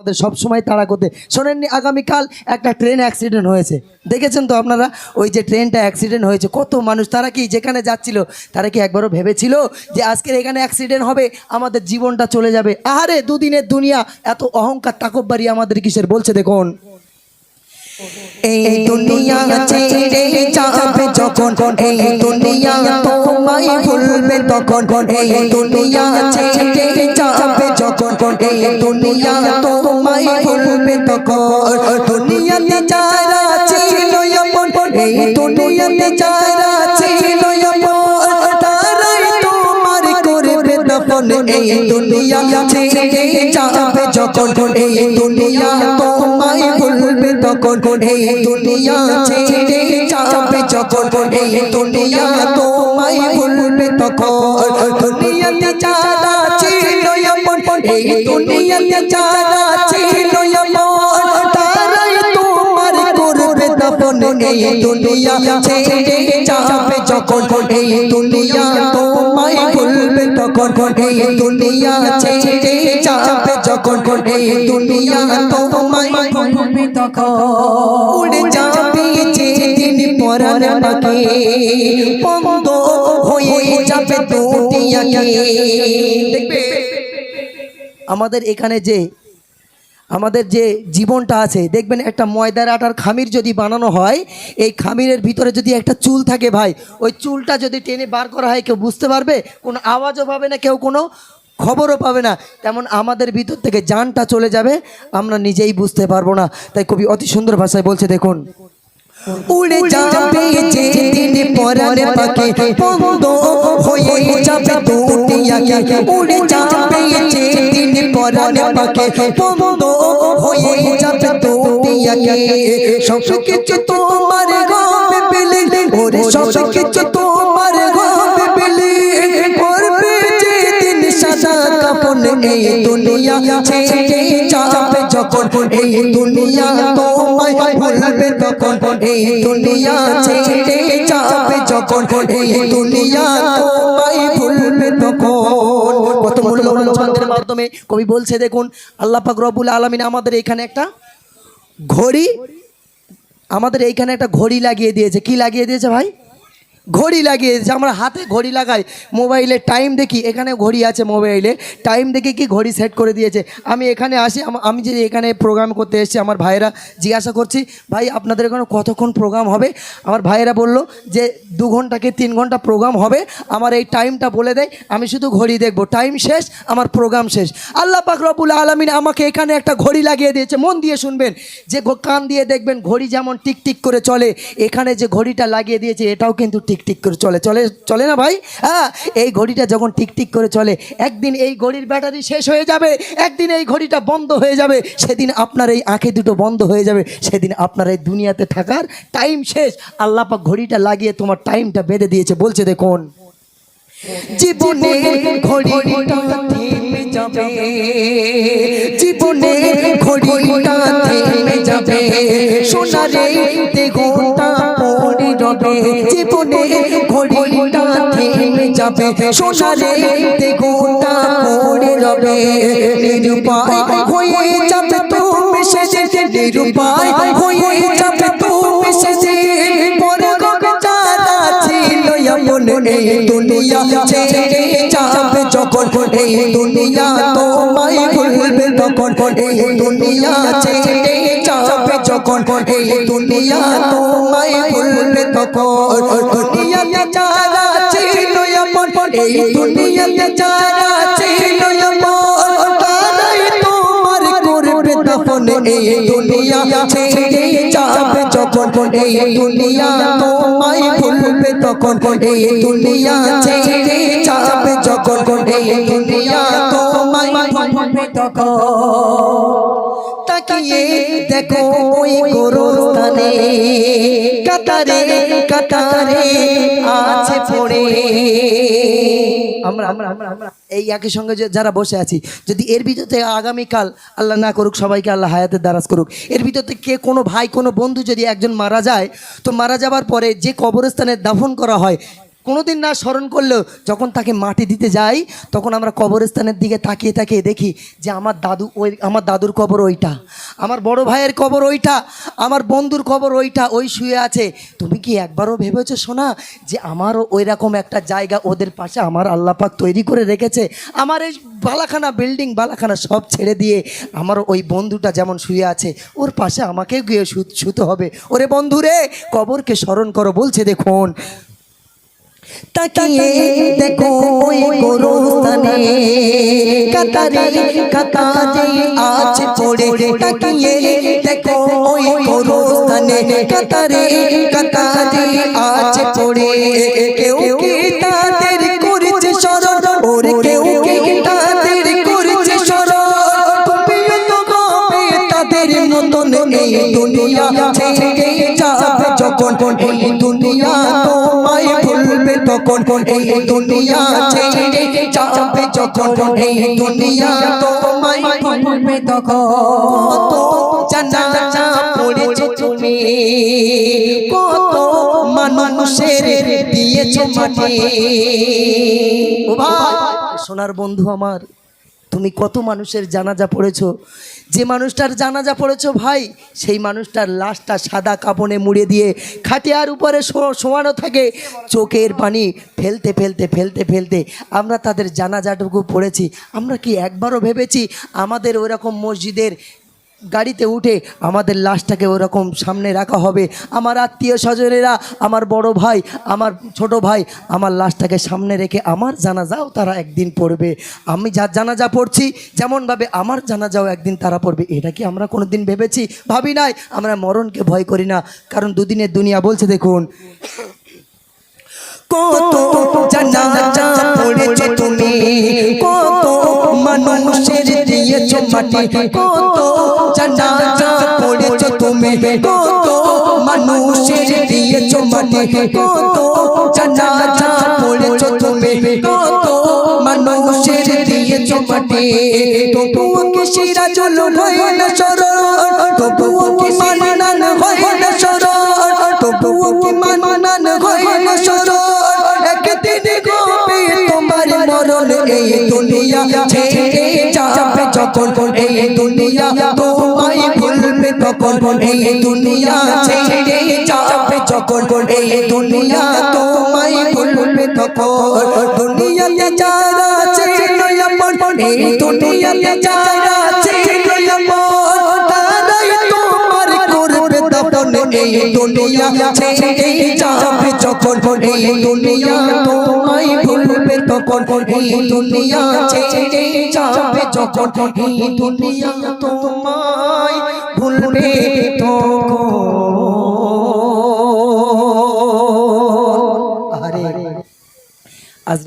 আমাদের সব সময় তাড়া করতে। শোনেননি, আগামীকাল একটা ট্রেন অ্যাক্সিডেন্ট হয়েছে। দেখেছেন তো আপনারা? ওই যে ট্রেনটা অ্যাক্সিডেন্ট হয়েছে, কত মানুষ, তারা কি যেখানে যাচ্ছিল, তারা কি একবারও ভেবেছিল যে আজকের এখানে অ্যাক্সিডেন্ট হবে, আমাদের জীবনটা চলে যাবে? আহারে, দুদিনের দুনিয়া, এত অহংকার, তাকব্বারি আমাদের কিসের? বলছে দেখুন। এই দুনিয়া ছেড়ে যাবে যখন। এই দুনিয়া তোমায় ভুলবে তখন। এই দুনিয়া ছেড়ে যাবে যখন। এই দুনিয়া তোমায় ভুলবে তখন। দুনিয়াতে যারা ছিল এই দুনিয়াতে যারা ছিল তারাই তোমার করবে তখন। এই দুনিয়া ছেড়ে যাবে যখন। এই দুনিয়া তোমায় তখন এই দুনিয়া ছেড়ে যাবে, যখন এই দুনিয়া তোমায় ভুলবে, তখন দুনিয়াতে যারা ছিল আপন এই দুনিয়াতে যারা ছিল আপন তারাই তোমার করবে তখন এই দুনিয়া ছেড়ে যাবে, যখন এই দুনিয়া তোমায় ভুলবে, তখন এই দুনিয়া ছেড়ে যাবে, যখন এই দুনিয়া তোমায় আমাদের এখানে যে, আমাদের যে জীবনটা আছে, দেখবেন একটা ময়দার আটার খামির যদি বানানো হয়, এই খামিরের ভিতরে যদি একটা চুল থাকে ভাই, ওই চুলটা যদি টেনে বার করা হয়, কেউ বুঝতে পারবে? কোনো আওয়াজও পাবে না, কেউ কোনো খবরও পাবে না। তেমন আমাদের ভিতর থেকে জানটা চলে যাবে আমরা নিজেই বুঝতে পারব না। তাই কবি অতি সুন্দর ভাষায় বলছে দেখুন উড়ে যাবে যেদিন পরানে পাখি বন্ধ হয়ে যাবে দুনিয়া উড়ে যাবে যেদিন পরানে পাখি বন্ধ হয়ে যাবে দুনিয়া সব কিছু তোমার গবে পেলে ওরে সব কিছু দুনিয়া ছেড়ে যাবে যখন এই দুনিয়া তোমায় ভুলবে তখন, এই দুনিয়া ছেড়ে যাবে যখন এই দুনিয়া তোমায় ভুলবে তখন। কত মূল্যবান মাধ্যমে কবি বলছে, দেখুন, আল্লাহ পাক রব্বুল আলমিন আমাদের এখানে একটা ঘড়ি, আমাদের এইখানে একটা ঘড়ি লাগিয়ে দিয়েছে। কি লাগিয়ে দিয়েছে ভাই? ঘড়ি লাগিয়ে দিয়েছে, আমরা হাতে ঘড়ি লাগাই। মোবাইলে টাইম দেখি, এখানে ঘড়ি আছে মোবাইলে টাইম দেখে কি ঘড়ি সেট করে দিয়েছে। আমি এখানে আসি, আমি যে এখানে প্রোগ্রাম করতে এসেছি, আমার ভাইয়েরা জিজ্ঞাসা করছি, ভাই, আপনাদের এখানে কতক্ষণ প্রোগ্রাম হবে? আমার ভাইয়েরা বলল যে, দু ঘণ্টা কি তিন ঘণ্টা প্রোগ্রাম হবে? আমার এই টাইমটা বলে দেয়, আমি শুধু ঘড়ি দেখব। টাইম শেষ, আমার প্রোগ্রাম শেষ। আল্লাহ পাক রবুল আলমিন আমাকে এখানে একটা ঘড়ি লাগিয়ে দিয়েছে, মন দিয়ে শুনবেন। যে কান দিয়ে দেখবেন, ঘড়ি যেমন টিক টিক করে চলে, এখানে যে ঘড়িটা লাগিয়ে দিয়েছে, এটাও কিন্তু টিক টিক করে চলে চলে চলে না ভাই? হ্যাঁ এই ঘড়িটা যখন টিক টিক করে চলে, একদিন এই ঘড়ির ব্যাটারি শেষ হয়ে যাবে, একদিন এই ঘড়িটা বন্ধ হয়ে যাবে, সেদিন আপনার এই আঁখে দুটো বন্ধ হয়ে যাবে, সেদিন আপনার এই দুনিয়াতে থাকার টাইম শেষ। আল্লাহ পাক ঘড়িটা লাগিয়ে তোমার টাইমটা বেঁধে দিয়েছে, বলছে দেখুন। জীবনে ঘড়িটা থেমে যাবে, জীবনে ঘড়িটা থেমে যাবে, সোনারে দেহটা রবে জীবনে ঘড়িটা থেমে যাবে। সোনারে দেহটা পড়ে রবে। নিরুপায় হয়ে যাবে তুমি শেষে নিরুপায়। হয়ে যাবে তুমি শেষে পরে রবে যারা ছিল এমন এই দুনিয়া ছেড়ে যাবে যখন। এই দুনিয়া তোমায় ভুলবে তখন। এই দুনিয়া ছেড়ে যাবে যখন। এই দুনিয়া তোমায় দুনিয়াতে যারা ছিল এমন, এই দুনিয়াতে যারা ছিল এমন, তারাই তোমার করবে তখন এই দুনিয়া। ছেড়ে যাবে যখন এই দুনিয়া, তোমায় ভুলবে তখন এই দুনিয়া। ছেড়ে যাবে যখন এই দুনিয়া, তোমায় ভুলবে তখন। দেখো ওই গোরস্থানে কাতারে কাতারে আছে পড়ে। আমরা এই একই সঙ্গে যারা বসে আছি, যদি এর ভিতর থেকে আগামীকাল আল্লাহ না করুক, সবাইকে আল্লাহ হায়াতের দ্বারাজ করুক। এর ভিতর কে, কোনো ভাই, কোনো বন্ধু যদি একজন মারা যায়, তো মারা যাবার পরে যে কবরস্থানে দাফন করা হয় কোনোদিন না স্মরণ করলেও যখন তাকে মাটি দিতে যাই, তখন আমরা কবরস্থানের দিকে তাকিয়ে তাকিয়ে দেখি যে আমার দাদু ওই, আমার দাদুর কবর ওইটা, আমার বড় ভাইয়ের কবর ওইটা, আমার বন্ধুর কবর ওইটা, ওই শুয়ে আছে। তুমি কি একবারও ভেবেছো শোনা যে আমারও ওই রকম একটা জায়গা ওদের পাশে আমার আল্লাপাক তৈরি করে রেখেছে? আমার এই বালাখানা বিল্ডিং, বালাখানা সব ছেড়ে দিয়ে আমার ওই বন্ধুটা যেমন শুয়ে আছে, ওর পাশে আমাকেও গিয়ে শুতে হবে। ওরে বন্ধুরে, কবরকে স্মরণ করো, বলছে দেখুন তাকিয়ে দেখো ওই গোরস্থানে। কাতারে কাতারে আছে পড়ে তাকিয়ে দেখো ওই গোরস্থানে। কাতারে কাতারে আছে পড়ে কেউ কি তাদের করেছে স্মরণ ওরে কেউ কি তাদের করেছে স্মরণ তাদের মতন এই দুনিয়া ছেড়ে যাবে যখন। তখন এই দুনিয়া ছেড়ে যাবে যখন এই দুনিয়া তোমায় ভুলবে তখন। তো জানা পড়েছে তুমি কত মানুষের দিয়েছ মাটি। সোনার বন্ধু আমার। তুমি কত মানুষের জানাজা পড়েছ? যে মানুষটার জানাজা পড়েছ ভাই, সেই মানুষটার লাশটা সাদা কাপনে মুড়ে দিয়ে খাটিয়ার উপরে শোয়ানো থাকে। চোখের পানি ফেলতে ফেলতে ফেলতে ফেলতে আমরা তাদের জানাজাটুকু পড়েছি। আমরা কি একবারও ভেবেছি আমাদের ওইরকম মসজিদের গাড়িতে উঠে আমাদের লাশটাকে ওরকম সামনে রাখা হবে। আমার আত্মীয় স্বজনেরা, আমার বড় ভাই, আমার ছোট ভাই, আমার লাশটাকে সামনে রেখে আমার জানাজাও তারা একদিন পড়বে। আমি যা জানাজা পড়ছি, যেমনভাবে আমার জানাজাও একদিন তারা পড়বে, এটা কি আমরা কোনো দিন ভেবেছি? ভাবি নাই, আমরা মরণকে ভয় করি না, কারণ দুদিনের দুনিয়া বলছে, দেখুন। কত জানাজা তুমি, কত মানুষের দিয়েছ মাটি, কত জানাজা পড়েছো তুমি কত মানুষের দিয়েছ মাটি কত জানাজা পড়েছো তুমি কত মানুষের দিয়েছ মাটি তবুও কি সিরাজুল হয় না সরল তবুও কি মানান হয় না সরল তবুও কি মানান হয় না সরল এই দুনিয়া ছেড়ে যাবে যখন, এই দুনিয়া তখন এই দুনিয়া ছেড়ে যাবে যখন এই দুনিয়া তোমায় ভুলবে তখন দুনিয়াতে যারা ছিল আপন এই দুনিয়াতে যারা ছিল আপন তারাই তোমার করবে তখন এই দুনিয়া ছেড়ে যাবে যখন এই দুনিয়া তোমায় ভুলবে তখন এই দুনিয়া ছেড়ে যাবে যখন এই দুনিয়া তোমায় ভুলবে